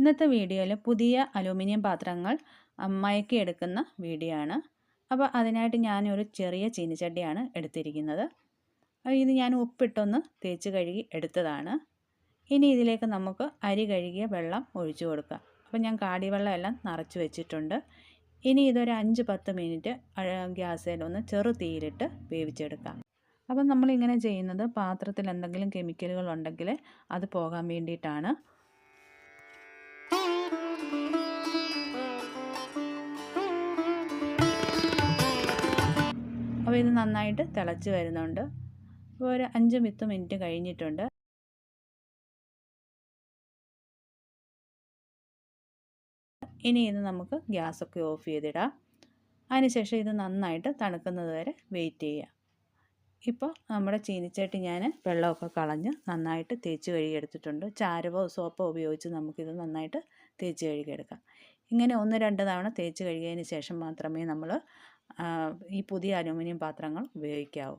ഇന്നത്തെ വീഡിയോയിൽ പുതിയ അലൂമിനിയം പാത്രങ്ങൾ മയക്കിയെടുക്കുന്ന വീഡിയോ ആണ് അപ്പോൾ അതിനായിട്ട് ഞാനൊരു ചെറിയ ചീനിച്ചട്ടിയാണ് എടുത്തിരിക്കുന്നത്. ഇത് ഞാൻ ഉപ്പിട്ടൊന്ന് തേച്ച് കഴുകി എടുത്തതാണ്. ഇനി ഇതിലേക്ക് നമുക്ക് അരി കഴുകിയ വെള്ളം ഒഴിച്ചു കൊടുക്കാം അപ്പോൾ ഞാൻ കാടിവെള്ളം എല്ലാം നിറച്ച് വെച്ചിട്ടുണ്ട്. ഇനി ഇതൊരു അഞ്ച് പത്ത് മിനിറ്റ് ഗ്യാസിലൊന്ന് ചെറു തീയിലിട്ട് വേവിച്ചെടുക്കാം. അപ്പം നമ്മളിങ്ങനെ ചെയ്യുന്നത് പാത്രത്തിൽ എന്തെങ്കിലും കെമിക്കലുകൾ ഉണ്ടെങ്കിൽ അത് പോകാൻ വേണ്ടിയിട്ടാണ്. അപ്പോൾ ഇത് നന്നായിട്ട് തിളച്ച് വരുന്നുണ്ട്. അപ്പോൾ ഒരു അഞ്ച് മിത്ത് മിനിറ്റ് കഴിഞ്ഞിട്ടുണ്ട്. ഇനി ഇത് നമുക്ക് ഗ്യാസൊക്കെ ഓഫ് ചെയ്തിടാം. അതിനുശേഷം ഇത് നന്നായിട്ട് തണുക്കുന്നത് വരെ വെയിറ്റ് ചെയ്യാം. ഇപ്പോൾ നമ്മുടെ ചീനിച്ചട്ടി ഞാൻ വെള്ളമൊക്കെ കളഞ്ഞ് നന്നായിട്ട് തേച്ച് കഴുകിയെടുത്തിട്ടുണ്ട് ചാരവോ സോപ്പോ ഉപയോഗിച്ച് നമുക്കിത് നന്നായിട്ട് തേച്ച് കഴുകിയെടുക്കാം ഇങ്ങനെ ഒന്ന് രണ്ട് തവണ തേച്ച് കഴുകിയതിന് ശേഷം മാത്രമേ നമ്മൾ ഈ പുതിയ അലുമിനിയം പാത്രങ്ങൾ ഉപയോഗിക്കാവൂ.